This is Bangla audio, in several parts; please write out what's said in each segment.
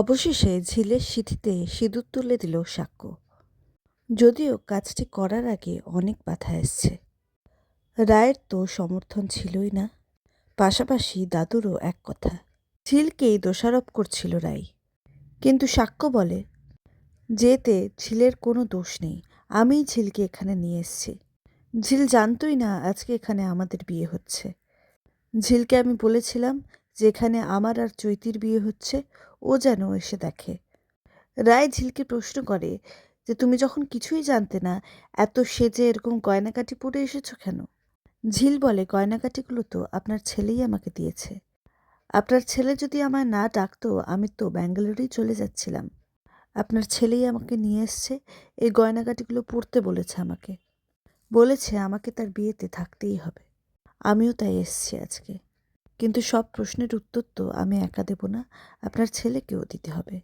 অবশেষে ঝিলের সিঁথিতে সিঁদুর তুলে দিল সাক্ষ্য। যদিও কাজটি করার আগে অনেক বাধা এসছে। রায়ের তো সমর্থন ছিলই না। পাশাপাশি দাদুরও এক কথা, ঝিলকেই দোষারোপ করছিল রাই কিন্তু সাক্ষ্য বলে, যেতে ঝিলের কোনো দোষ নেই। আমিই ঝিলকে এখানে নিয়ে এসেছি। ঝিল জানতই না আজকে এখানে আমাদের বিয়ে হচ্ছে। ঝিলকে আমি বলেছিলাম যে এখানে আমার আর চৈতির বিয়ে হচ্ছে। ও যেন এসে দেখে। রায় ঝিলকে প্রশ্ন করে যে, তুমি যখন কিছুই জানতে না, এত সেজে এরকম গয়নাকাটি পরে এসেছ কেন? ঝিল বলে গয়নাকাটিগুলো তো আপনার ছেলেই আমাকে দিয়েছে। আপনার ছেলে যদি আমায় না ডাকতো, আমি তো ব্যাঙ্গালোরেই চলে যাচ্ছিলাম। আপনার ছেলেই আমাকে নিয়ে এসছে, এই গয়নাকাটিগুলো পরতে বলেছে আমাকে। বলেছে আমাকে তার বিয়েতে থাকতেই হবে। আমিও তাই এসছি আজকে। কিন্তু সব প্রশ্নের উত্তর তো আমি একা দেব না, আপনার ছেলেকেও দিতে হবে।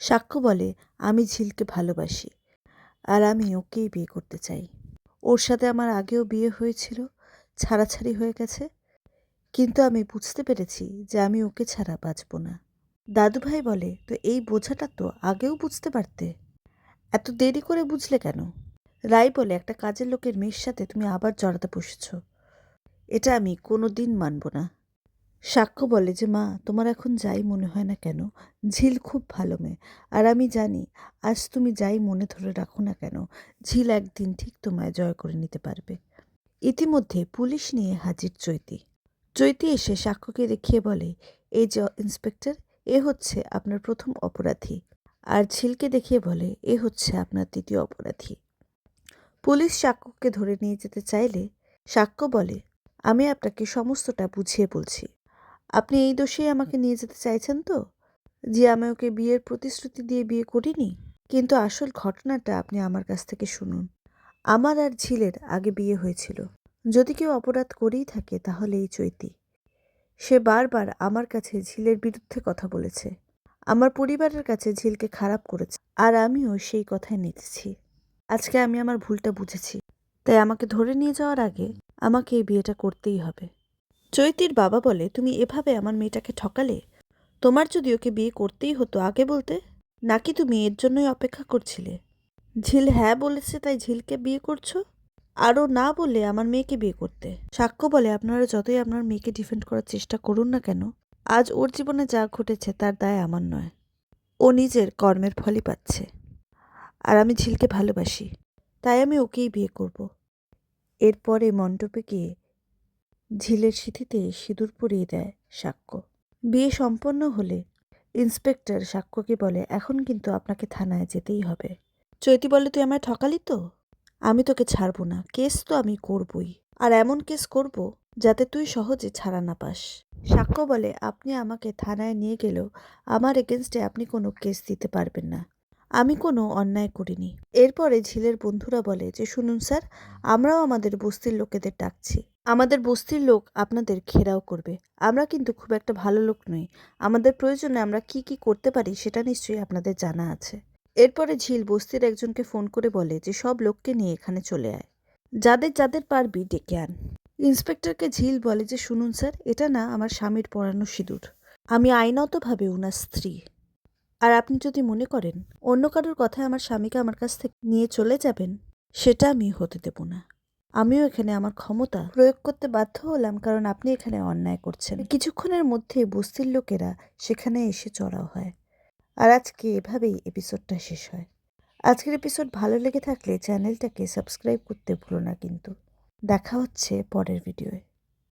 সাক্ষ্য বলে, আমি ঝিলকে ভালোবাসি আর আমি ওকেই বিয়ে করতে চাই। ওর সাথে আমার আগেও বিয়ে হয়েছিল, ছাড়াছাড়ি হয়ে গেছে, কিন্তু আমি বুঝতে পেরেছি যে আমি ওকে ছাড়া বাঁচব না। দাদুভাই বলে, তো এই বোঝাটা তো আগেও বুঝতে পারতে। এত দেরি করে বুঝলে কেন? রাই বলে, একটা কাজের লোকের মেয়ের সাথে তুমি আবার জড়াতে বসেছ। এটা আমি কোনো দিন মানব না। সাক্ষ্য বলে যে, মা, তোমার এখন যাই মনে হয় না কেন? ঝিল খুব ভালো মেয়ে। আর আমি জানি, আজ তুমি যাই মনে ধরে রাখো না কেন, ঝিল একদিন ঠিক তোমায় জয় করে নিতে পারবে। ইতিমধ্যে পুলিশ নিয়ে হাজির চৈতি। চৈতি এসে সাক্ষ্যকে দেখিয়ে বলে, এই যে, ইন্সপেক্টর, এ হচ্ছে আপনার প্রথম অপরাধী। আর ঝিলকে দেখিয়ে বলে, এ হচ্ছে আপনার দ্বিতীয় অপরাধী। পুলিশ সাক্ষ্যকে ধরে নিয়ে যেতে চাইলে, সাক্ষ্য বলে আমি আপনাকে সমস্তটা বুঝিয়ে বলছি। আপনি এই দোষেই আমাকে নিয়ে যেতে চাইছেন তো? যে আমি ওকে বিয়ের প্রতিশ্রুতি দিয়ে বিয়ে করিনি? কিন্তু আসল ঘটনাটা আপনি আমার কাছ থেকে শুনুন। আমার আর ঝিলের আগে বিয়ে হয়েছিল। যদি কেউ অপরাধ করেই থাকে তাহলে এই চৈতি। সে বারবার আমার কাছে ঝিলের বিরুদ্ধে কথা বলেছে। আমার পরিবারের কাছে ঝিলকে খারাপ করেছে। আর আমিও সেই কথায় নিতেছি। আজকে আমি আমার ভুলটা বুঝেছি। তাই আমাকে ধরে নিয়ে যাওয়ার আগে আমাকে এই বিয়েটা করতেই হবে। চৈতির বাবা বলে, তুমি এভাবে আমার মেয়েটাকে ঠকালে? তোমার যদি ওকে বিয়ে করতেই হতো আগে বলতে? নাকি তুমি এর জন্যই অপেক্ষা করছিলে? ঝিল হ্যাঁ বলেছে, তাই ঝিলকে বিয়ে করছ? আরও না বলে আমার মেয়েকে বিয়ে করতে? সাক্ষ্য বলে, আপনারা যতই আপনার মেয়েকে ডিফেন্ড করার চেষ্টা করুন না কেন, আজ ওর জীবনে যা ঘটেছে তার দায় আমার নয়। ও নিজের কর্মের ফলই পাচ্ছে। আর আমি ঝিলকে ভালোবাসি, তাই আমি ওকেই বিয়ে করব। এরপরে মণ্ডপে গিয়ে ঝিলের সিঁথিতে সিঁদুর পরিয়ে দেয় সাক্ষ্য। বিয়ে সম্পন্ন হলে ইন্সপেক্টর সাক্ষ্যকে বলে, এখন কিন্তু আপনাকে থানায় যেতেই হবে। চৈতি বলে, তুই আমায় ঠকালি তো? আমি তোকে ছাড়বো না। কেস তো আমি করবই। আর এমন কেস করব যাতে তুই সহজে ছাড়া না পাস। সাক্ষ্য বলে, আপনি আমাকে থানায় নিয়ে গেলেও আমার এগেনস্টে আপনি কোনো কেস দিতে পারবেন না। আমি কোনো অন্যায় করিনি। এরপরে ঝিলের বন্ধুরা বলে যে, শুনুন স্যার, আমরাও আমাদের বস্তির লোকেদের ডাকছি। আমাদের বস্তির লোক আপনাদের ঘেরাও করবে। আমরা কিন্তু খুব একটা ভালো লোক নই। আমাদের প্রয়োজনে আমরা কি কি করতে পারি সেটা নিশ্চয়ই আপনাদের জানা আছে। এরপরে ঝিল বস্তির একজনকে ফোন করে বলে যে, সব লোককে নিয়ে এখানে চলে আয়। যাদের যাদের পারবি ডেকে আন। ইন্সপেক্টরকে ঝিল বলে যে, শুনুন স্যার, এটা না আমার স্বামীর পরানো সিঁদুর। আমি আইনতভাবে ওনার স্ত্রী। আর আপনি যদি মনে করেন অন্য কারোর কথায় আমার স্বামীকে আমার কাছ থেকে নিয়ে চলে যাবেন, সেটা আমি হতে দেব না। আমিও এখানে আমার ক্ষমতা প্রয়োগ করতে বাধ্য হলাম কারণ আপনি এখানে অন্যায় করছেন। কিছুক্ষণের মধ্যেই বস্তির লোকেরা সেখানে এসে চড়াও হয়। আর আজকে এভাবেই এপিসোডটা শেষ হয়। আজকের এপিসোড ভালো লেগে থাকলে চ্যানেলটাকে সাবস্ক্রাইব করতে ভুলো না কিন্তু। দেখা হচ্ছে পরের ভিডিওয়ে